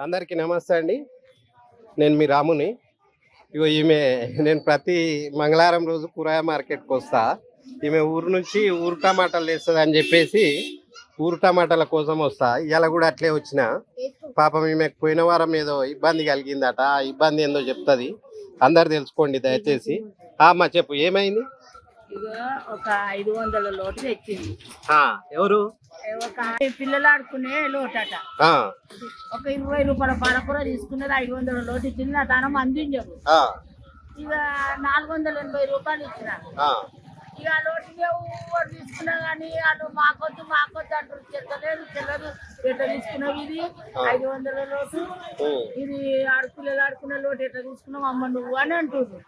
అందరికీ నమస్తే అండి. నేను మీ రాముని. ఇగో ఈమె నేను ప్రతి మంగళవారం రోజు కూరగాయ మార్కెట్కి వస్తా. ఈమె ఊరు నుంచి ఊరు టమాటాలు వేస్తుంది అని చెప్పేసి ఊరు టమాటాల కోసం వస్తా. ఇవాళ కూడా అట్లే వచ్చిన. పాపం ఈమెకు పోయిన వారం ఏదో ఇబ్బంది కలిగిందట. ఆ ఇబ్బంది ఏందో చెప్తుంది. అందరు తెలుసుకోండి దయచేసి. ఆ, అమ్మా చెప్పు ఏమైంది? ఇగో ఒక ఐదు వందల లోటు తెచ్చింది. ఎవరు? ఒక పిల్లలు ఆడుకునే లోటట. ఒక ఇరవై రూపాయల పాలకూర తీసుకున్నది ఐదు వందల లోటు ఇచ్చింది నా తనం అందించదు. ఆ, ఇక నాలుగు వందల ఎనభై రూపాయలు ఇచ్చిన ఇక లోటు ఎవరు తీసుకున్నా కానీ వాళ్ళు మాకొద్దు మాకొద్దు అంటారు. చెల్లలేదు చెల్లదు. ఎట్లా తీసుకున్నావు ఇది? ఐదు వందల లోటు. ఇది ఆడుకునేది ఆడుకునే లోటు ఎట్లా తీసుకున్నావు? అమ్మ నువ్వు అని అంటుంది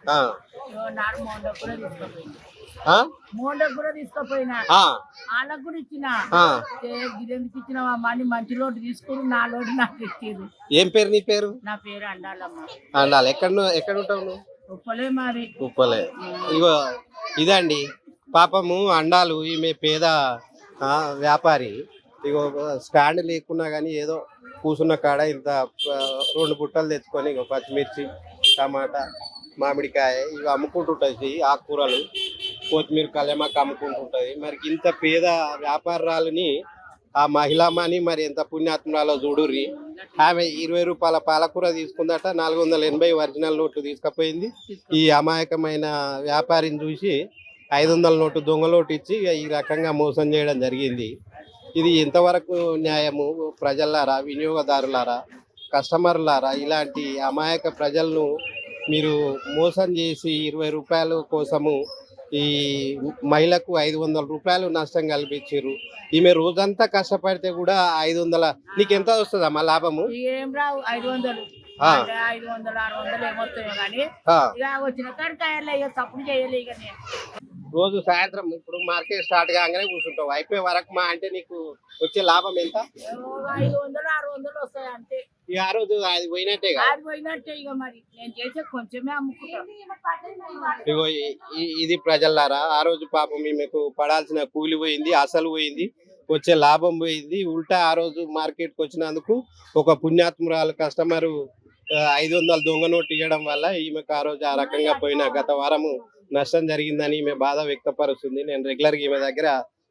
నాడు మోండకు కూడా తీసుకుపోయింది మోండకు కూడా తీసుకుపోయినా. వాళ్ళకు కూడా ఇచ్చిన. ఆ. గిదెందుకు ఇచ్చినావా అని మంచి లోటు తీసుకుని నా లోటు నాకు ఇచ్చేది ఏం పేరు నీ పేరు? నా పేరు అండాలమ్మ. అండాలి. ఎక్కడ ఎక్కడ ఉంటావు నువ్వు? ఉప్పలే మరి. ఉప్పలే. ఇగో ఇదండి. పాపము అండాలు ఈమె పేద ఆ, వ్యాపారి. ఇగో స్టాండ్ లేకున్నా కానీ ఏదో కూసున్న కాడ ఇంత రెండు బుట్టలు తెచ్చుకొని ఇక పచ్చిమిర్చి టమాటా మామిడికాయ ఇవి అమ్ముకుంటుంటుంది ఆకుకూరలు. కొత్తిమీర కళ్యామాకు అమ్ముకుంటుంటుంది మరి ఇంత పేద వ్యాపారాలని ఆ మహిళామని మరి ఎంత పుణ్యాత్మరాలో చూడుర్రి. ఆమె ఇరవై రూపాయల పాలకూర తీసుకుందట నాలుగు వందల ఎనభై ఒరిజినల్ నోట్లు తీసుకుపోయింది. ఈ అమాయకమైన వ్యాపారిని చూసి ఐదు వందల నోటు దొంగ నోటు ఇచ్చి ఈ రకంగా మోసం చేయడం జరిగింది. ఇది ఎంతవరకు న్యాయము. ప్రజలారా వినియోగదారులారా కస్టమర్లారా ఇలాంటి అమాయక ప్రజలను మీరు మోసం చేసి ఇరవై రూపాయల కోసము ఈ మహిళకు ఐదు వందల రూపాయలు నష్టం కల్పించారు ఈమె రోజంతా కష్టపడితే కూడా ఐదు వందల నీకు ఎంత వస్తుందమ్మా లాభము? ఏం రావు ఐదు వందలు. ఐదు వందలు ఆరు వందలు ఏమొస్తాయో కానీ వచ్చిన తప్పుడు చేయలే రోజు సాయంత్రం ఇప్పుడు మార్కెట్ స్టార్ట్ కాగానే కూర్చుంటావు. అయిపోయే వరకు మా అంటే నీకు వచ్చే లాభం ఎంత? ఏవో ఐదు వందలు ఆరు వందలు వస్తాయి అంతే. ఇక ఆ రోజు అది పోయినట్టే కదా? అది పోయినట్టే ఇక మరి. నేను చేసే కొంచెమే అమ్ముకుంటాను ఇగో ఈ- ఈ- ఇది ప్రజలారా ఆ రోజు పాపం ఈమెకు పడాల్సిన కూలి పోయింది అసలు పోయింది వచ్చే లాభం పోయింది. ఉల్టా ఆ రోజు మార్కెట్కి వచ్చినందుకు ఒక పుణ్యాత్మురాలు కస్టమరు ఐదు వందల దొంగ నోటు ఇవ్వడం వల్ల ఈమెకు ఆ రోజు ఆ రకంగా పోయిన గత వారము నష్టం జరిగిందని ఈమె బాధ వ్యక్తపరుస్తుంది. నేను రెగ్యులర్గా ఈమె దగ్గర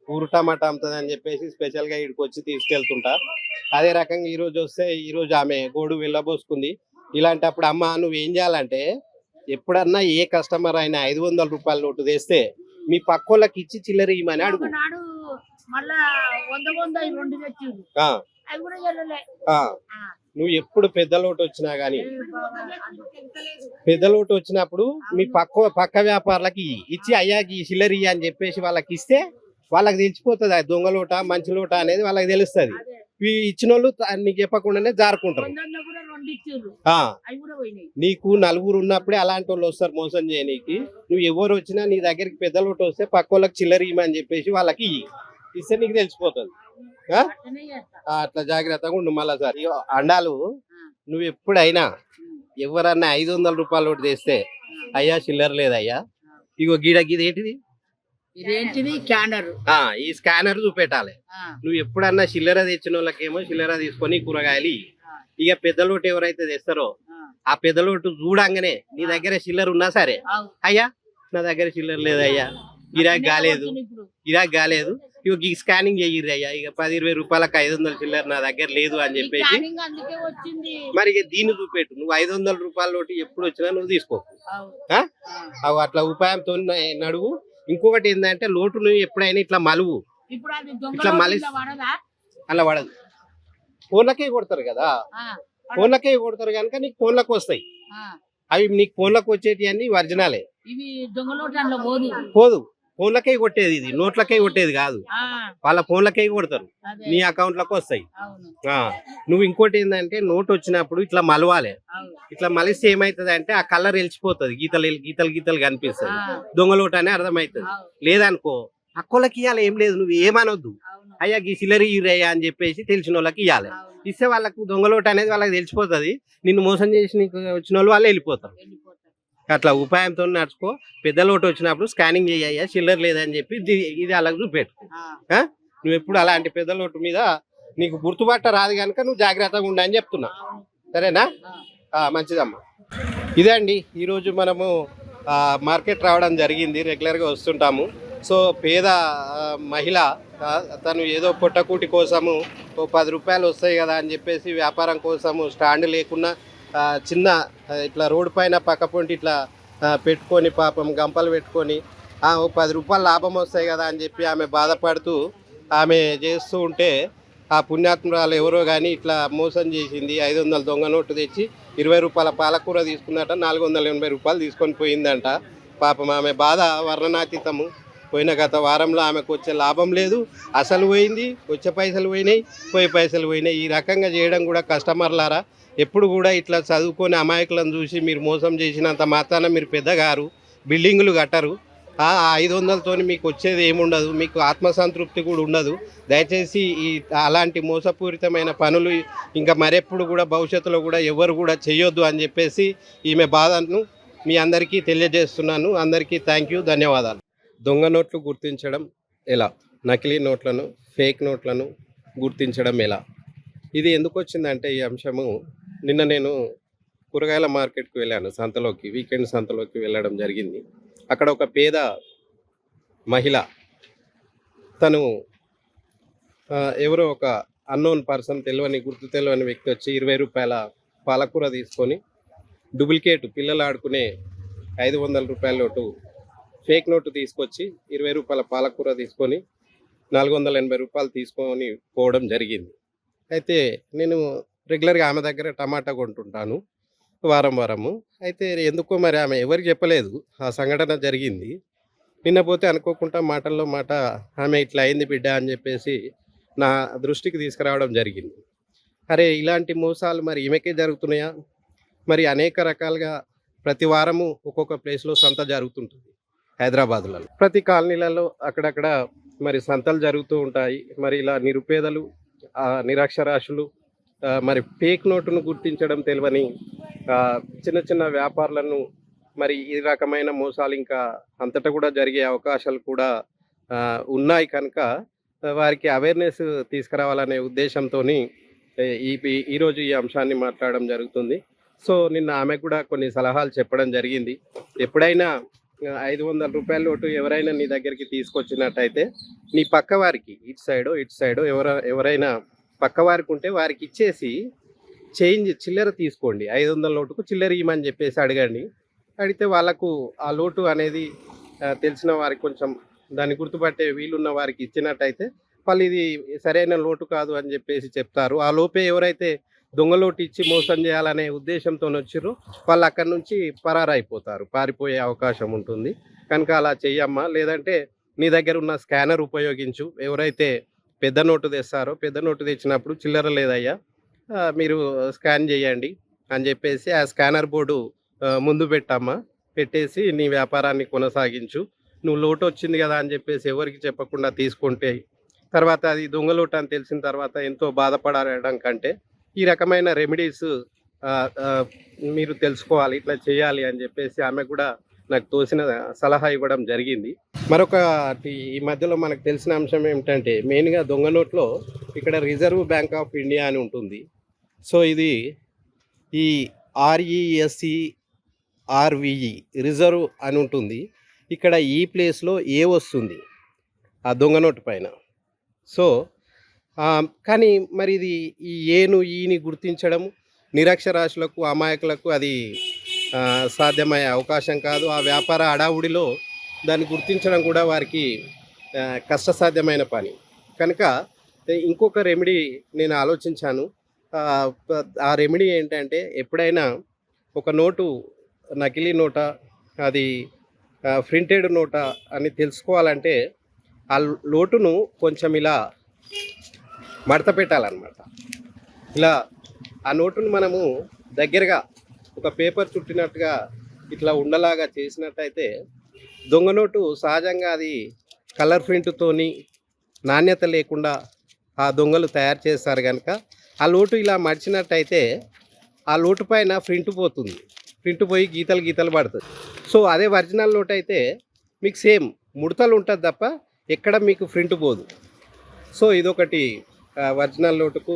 ఊరు టమాటా అమ్ముతుంది అని చెప్పేసి స్పెషల్గా ఇక్కడికి వచ్చి తీసుకెళ్తుంటా. అదే రకంగా ఈ రోజు వస్తే ఈ రోజు ఆమె గోడు వెళ్ళబోసుకుంది. ఇలాంటప్పుడు అమ్మ నువ్వు ఏం చేయాలంటే ఎప్పుడన్నా ఏ కస్టమర్ అయినా ఐదు వందల రూపాయల నోటు తెస్తే మీ పక్కోళ్ళకి ఇచ్చి చిల్లర ఇవ్వమని అడుగు. మళ్ళా వంద వంద రెండు తెచ్చిండు నువ్వు ఎప్పుడు పెద్ద లోటు వచ్చినా గానీ పెద్ద లోటు వచ్చినప్పుడు మీ పక్క పక్క వ్యాపారులకి. ఇచ్చి అయ్యాకి ఈ ఇయ్యి అని చెప్పేసి వాళ్ళకి ఇస్తే వాళ్ళకి తెలిసిపోతుంది ఆ దొంగ లోట మంచి లోట అనేది వాళ్ళకి తెలుస్తుంది. ఇచ్చిన వాళ్ళు నీకు చెప్పకుండానే జారుకుంటారు. నీకు నలుగురు ఉన్నప్పుడే అలాంటి వాళ్ళు వస్తారు మోసం చేయనీకి. నువ్వు ఎవరు వచ్చినా నీ దగ్గరికి పెద్ద లోటు వస్తే పక్క వాళ్ళకి చిల్లర ఇవ్వమని చెప్పేసి వాళ్ళకి. ఇస్తే నీకు తెలిసిపోతుంది. అట్లా జాగ్రత్తగా ఉండు మళ్ళా సార్. అండాలు నువ్వు ఎప్పుడైనా ఎవరన్నా ఐదు వందల రూపాయలు ఒకటి తెస్తే అయ్యా చిల్లర లేదయ్యా? ఇగో గీడ గీద ఏంటిది? ఇదేంటిది? ఆ ఈ స్కానర్ చూపెట్టాలి. నువ్వు ఎప్పుడన్నా చిల్లర తెచ్చిన వాళ్ళకేమో చిల్లర తీసుకొని కూరగాయలు. ఇక పెద్ద లోటు ఎవరైతే తెస్తారో ఆ. పెద్ద లోటు చూడంగానే నీ దగ్గర చిల్లర ఉన్నా సరే అయ్యా నా దగ్గర చిల్లర లేదయ్యా. గిరాక్ కాలేదు. గిరాక్ కాలేదు. ఇక ఈ స్కానింగ్ చెయ్యిర్రి అయ్యా. ఇక పది ఇరవై రూపాయలకు ఐదు వందల చిల్లర నా దగ్గర లేదు అని చెప్పేసి మరి ఇక దీన్ని చూపెట్టు. నువ్వు ఐదు వందల రూపాయల నోటు ఎప్పుడు వచ్చినా నువ్వు తీసుకో. అవు. అట్లా ఉపాయంతో నడువు. ఇంకొకటి ఏంటంటే లోటు నువ్వు ఎప్పుడైనా ఇట్లా మలువు. ఇట్లా పడదా? అలా పడదు. ఫోన్లకే కొడతారు కదా. ఫోన్లకే కొడతారు కనుక నీకు ఫోన్లకు వస్తాయి. అవి నీకు ఫోన్లకు వచ్చేటి అన్ని ఒరిజినాలే. ఇవి అందులో పోదు. పోదు. ఫోన్లకే కొట్టేది ఇది. నోట్లకే కొట్టేది కాదు. వాళ్ళ ఫోన్లకే కొడతారు. నీ అకౌంట్లకు వస్తాయి. నువ్వు ఇంకోటి ఏంటంటే నోట్ వచ్చినప్పుడు ఇట్లా మలవాలి. ఇట్లా మలిస్తే ఏమైతుంది అంటే ఆ కలర్ వెలిచిపోతుంది. గీతలు గీతలు గీతలు కనిపిస్తుంది. దొంగలోట అని అర్థమవుతుంది లేదనుకో అక్కోళ్ళకి ఇవ్వాలి ఏం లేదు. నువ్వు ఏమనొద్దు. అయ్యా గీ సిల్లరి ఇరయ్యా అని చెప్పేసి తెలిసిన వాళ్ళకి ఇవ్వాలి ఇస్తే వాళ్ళకు దొంగలోట అనేది వాళ్ళకి తెలిసిపోతుంది. నిన్ను మోసం చేసి నీకు వచ్చిన వాళ్ళు వాళ్ళు వెళ్ళిపోతారు. అట్లా ఉపాయంతో నడుచుకో. పెద్ద లోటు వచ్చినప్పుడు స్కానింగ్ చేయ్యా చిల్లర లేదని చెప్పి ఇది- అలాగ చూపెట్టు. నువ్వు ఎప్పుడు అలాంటి పెద్ద లోటు మీద నీకు గుర్తుపట్ట రాదు కనుక నువ్వు జాగ్రత్తగా ఉండని చెప్తున్నా. అవును. సరేనా? మంచిదమ్మా. ఇదే అండి ఈరోజు మనము మార్కెట్ రావడం జరిగింది రెగ్యులర్గా వస్తుంటాము. సో పేద మహిళ తను ఏదో పొట్టకూటి కోసము ఓ పది రూపాయలు వస్తాయి కదా అని చెప్పేసి వ్యాపారం కోసము స్టాండ్ లేకుండా ఆ, చిన్న ఇట్లా రోడ్డు పైన పక్కపొంటి ఇట్లా పెట్టుకొని పాపం గంపలు పెట్టుకొని ఓ పది రూపాయలు లాభం వస్తాయి కదా అని చెప్పి ఆమె బాధపడుతూ ఆమె చేస్తూ ఉంటే ఆ పుణ్యాత్మరాలు ఎవరో కానీ ఇట్లా మోసం చేసింది ఐదు వందల దొంగ నోటు తెచ్చి ఇరవై రూపాయల పాలకూర తీసుకుందట నాలుగు వందల ఎనభై రూపాయలు తీసుకొని పోయిందంట. పాపం ఆమె బాధ వర్ణనాతీతము. పోయిన గత వారంలో ఆమెకు వచ్చే లాభం లేదు అసలు పోయింది వచ్చే పైసలు పోయినాయి పోయే పైసలు పోయినాయి. ఈ రకంగా చేయడం కూడా కస్టమర్లారా. ఎప్పుడు కూడా ఇట్లా చదువుకొని అమాయకులను చూసి మీరు మోసం చేసినంత మాత్రాన మీరు పెద్దగారు బిల్డింగులు కట్టరు. ఆ ఐదు వందలతోని మీకు వచ్చేది ఏముండదు మీకు ఆత్మసంతృప్తి కూడా ఉండదు. దయచేసి ఈ అలాంటి మోసపూరితమైన పనులు ఇంకా మరెప్పుడు కూడా భవిష్యత్తులో కూడా ఎవరు కూడా చేయొద్దు అని చెప్పేసి ఈమె బాధను మీ అందరికీ తెలియజేస్తున్నాను. అందరికీ థ్యాంక్ యూ ధన్యవాదాలు. దొంగ నోట్లు గుర్తించడం ఎలా? నకిలీ నోట్లను ఫేక్ నోట్లను గుర్తించడం ఎలా? ఇది ఎందుకు వచ్చిందంటే ఈ అంశము నిన్న నేను కూరగాయల మార్కెట్కి వెళ్ళాను సంతలోకి వీకెండ్ సంతలోకి వెళ్ళడం జరిగింది. అక్కడ ఒక పేద మహిళ తను ఎవరో ఒక అన్నోన్ పర్సన్ తెలియని గుర్తు తెలియని వ్యక్తి వచ్చి ఇరవై రూపాయల పాలకూర తీసుకొని డూప్లికేట్ పిల్లలు ఆడుకునే ఐదు వందల రూపాయల నోటు ఫేక్ నోటు తీసుకొచ్చి ఇరవై రూపాయల పాలకూర తీసుకొని నాలుగు వందల ఎనభై రూపాయలు తీసుకొని పోవడం జరిగింది. అయితే నేను రెగ్యులర్గా ఆమె దగ్గర టమాటా కొంటుంటాను వారం వారము. అయితే ఎందుకో మరి ఆమె ఎవరికి చెప్పలేదు. ఆ సంఘటన జరిగింది. నిన్న పోతే అనుకోకుండా మాటల్లో మాట ఆమె ఇట్లా అయింది బిడ్డ అని చెప్పేసి నా దృష్టికి తీసుకురావడం జరిగింది. అరే ఇలాంటి మోసాలు మరి ఈమెకే జరుగుతున్నాయా? మరి అనేక రకాలుగా ప్రతి వారము ఒక్కొక్క ప్లేస్లో సంత జరుగుతుంటుంది హైదరాబాద్లో ప్రతి కాలనీలలో అక్కడక్కడ మరి సంతలు జరుగుతూ ఉంటాయి. మరి ఇలా నిరుపేదలు నిరక్షరాశులు మరి ఫేక్ నోటును గుర్తించడం తెలియని చిన్న చిన్న వ్యాపారులను మరి ఈ రకమైన మోసాలు ఇంకా అంతటా కూడా జరిగే అవకాశాలు కూడా ఉన్నాయి కనుక వారికి అవేర్నెస్ తీసుకురావాలనే ఉద్దేశంతో ఈ ఈ- ఈరోజు ఈ అంశాన్ని మాట్లాడడం జరుగుతుంది. సో నిన్న ఆమె కూడా కొన్ని సలహాలు చెప్పడం జరిగింది. ఎప్పుడైనా ఐదు వందల రూపాయల నోటు ఎవరైనా నీ దగ్గరికి తీసుకొచ్చినట్టయితే నీ పక్క వారికి ఇటు సైడో ఇటు సైడో ఎవర ఎవరైనా పక్క వారికి ఉంటే వారికి ఇచ్చేసి చేంజ్ చిల్లర తీసుకోండి. ఐదు వందల నోటుకు చిల్లర ఇవ్వమని చెప్పేసి అడగండి. అడిగితే వాళ్ళకు ఆ లోటు అనేది తెలిసిన వారికి కొంచెం దాన్ని గుర్తుపట్టే వీలున్న వారికి ఇచ్చినట్టయితే వాళ్ళు ఇది సరైన లోటు కాదు అని చెప్పేసి చెప్తారు. ఆ లోపే ఎవరైతే దొంగలోటు ఇచ్చి మోసం చేయాలనే ఉద్దేశంతో వచ్చారో వాళ్ళు అక్కడి నుంచి పరారైపోతారు. పారిపోయే అవకాశం ఉంటుంది. కనుక అలా చెయ్యమ్మా. లేదంటే నీ దగ్గర ఉన్న స్కానర్ ఉపయోగించు. ఎవరైతే పెద్ద నోటు తెస్తారో పెద్ద నోటు తెచ్చినప్పుడు చిల్లర లేదయ్యా. మీరు స్కాన్ చేయండి అని చెప్పేసి ఆ స్కానర్ బోర్డు ముందు పెట్టమ్మా. పెట్టేసి నీ వ్యాపారాన్ని కొనసాగించు. నువ్వు లోటు వచ్చింది కదా అని చెప్పేసి ఎవరికి చెప్పకుండా తీసుకుంటే తర్వాత అది దొంగ లోటు అని తెలిసిన తర్వాత ఎంతో బాధపడడం కంటే ఈ రకమైన రెమెడీస్ మీరు తెలుసుకోవాలి ఇట్లా చేయాలి అని చెప్పేసి ఆమె కూడా నాకు తోసిన సలహా ఇవ్వడం జరిగింది. మరొకటి ఈ మధ్యలో మనకు తెలిసిన అంశం ఏమిటంటే మెయిన్గా దొంగ నోట్లో ఇక్కడ రిజర్వ్ బ్యాంక్ ఆఫ్ ఇండియా అని ఉంటుంది. సో ఇది ఈ ఆర్ఈఎస్సి ఆర్విఈ రిజర్వ్ అని ఉంటుంది. ఇక్కడ ఈ ప్లేస్లో ఏ వస్తుంది? ఆ దొంగ నోటు పైన. సో కానీ మరి ఇది ఈ ఏను ఈని గుర్తించడం నిరక్షరాస్యులకు అమాయకులకు అది సాధ్యమయ్యే అవకాశం కాదు. ఆ వ్యాపార అడావుడిలో దాన్ని గుర్తించడం కూడా వారికి కష్టసాధ్యమైన పని. కనుక ఇంకొక రెమెడీ నేను ఆలోచించాను. ఆ, ఆ రెమెడీ ఏంటంటే ఎప్పుడైనా ఒక నోటు నకిలీ నోట అది ప్రింటెడ్ నోట అని తెలుసుకోవాలంటే ఆ లోటును కొంచెం ఇలా మడత పెట్టాలన్నమాట. ఇలా ఆ నోటును మనము దగ్గరగా ఒక పేపర్ చుట్టినట్టుగా ఇట్లా ఉండలాగా చేసినట్టయితే దొంగ నోటు సహజంగా అది కలర్ ప్రింట్తోని నాణ్యత లేకుండా ఆ దొంగలు తయారు చేస్తారు కనుక ఆ లోటు ఇలా మడిచినట్టయితే ఆ లోటు పైన ప్రింట్ పోతుంది. ప్రింట్ పోయి గీతలు గీతలు పడుతుంది. సో అదే ఒరిజినల్ నోట్ అయితే మీకు సేమ్ ముడతలు ఉంటుంది తప్ప ఎక్కడ మీకు ప్రింట్ పోదు. సో ఇదొకటి ఒరిజినల్ నోటుకు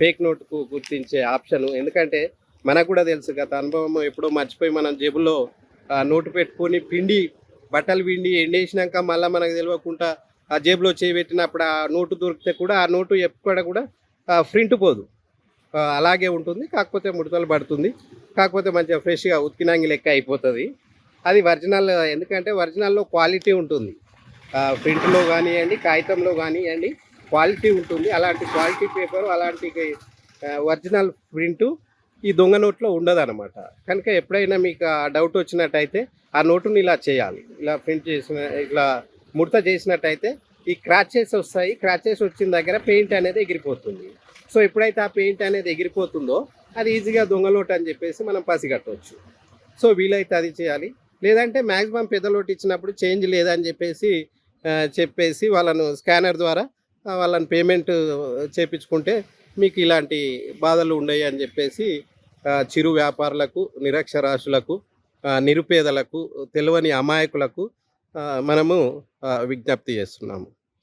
ఫేక్ నోటుకు గుర్తించే ఆప్షన్. ఎందుకంటే మనకు కూడా తెలుసు గత అనుభవం ఎప్పుడో మర్చిపోయి మనం జేబులో నోటు పెట్టుకొని పిండి బట్టలు పిండి ఎండేసినాక మళ్ళీ మనకు తెలియకుండా ఆ జేబులో చేపెట్టినప్పుడు ఆ నోటు దొరికితే కూడా ఆ నోటు ఎక్కడ కూడా ప్రింట్ పోదు. అలాగే ఉంటుంది కాకపోతే ముడతలు పడుతుంది. కాకపోతే మంచిగా ఫ్రెష్గా ఉతికినాంగి లెక్క అయిపోతుంది. అది ఒరిజినల్ ఎందుకంటే ఒరిజినల్లో క్వాలిటీ ఉంటుంది. ప్రింట్లో కానివ్వండి కాగితంలో కానివ్వండి క్వాలిటీ ఉంటుంది. అలాంటి క్వాలిటీ పేపర్ అలాంటి ఒరిజినల్ ప్రింటు ఈ దొంగ నోట్లో ఉండదన్నమాట. కనుక ఎప్పుడైనా మీకు ఆ డౌట్ వచ్చినట్టయితే ఆ నోటుని ఇలా చేయాలి. ఇలా ప్రింట్ చేసిన ఇలా ముడత చేసినట్టయితే ఈ క్రాచెస్ వస్తాయి. క్రాచెస్ వచ్చిన దగ్గర పెయింట్ అనేది ఎగిరిపోతుంది. సో ఎప్పుడైతే ఆ పెయింట్ అనేది ఎగిరిపోతుందో అది ఈజీగా దొంగలోటు అని చెప్పేసి మనం పసిగట్టవచ్చు సో వీలైతే అది చేయాలి. లేదంటే మ్యాక్సిమం పెద్దలోటు ఇచ్చినప్పుడు చేంజ్ లేదని చెప్పేసి చెప్పేసి వాళ్ళను స్కానర్ ద్వారా వాళ్ళని పేమెంట్ చేపించుకుంటే మీకు ఇలాంటి బాధలు ఉన్నాయి అని చెప్పేసి చిరు వ్యాపారులకు నిరక్షరాస్యులకు నిరుపేదలకు తెలియని అమాయకులకు మనము విజ్ఞప్తి చేస్తున్నాము.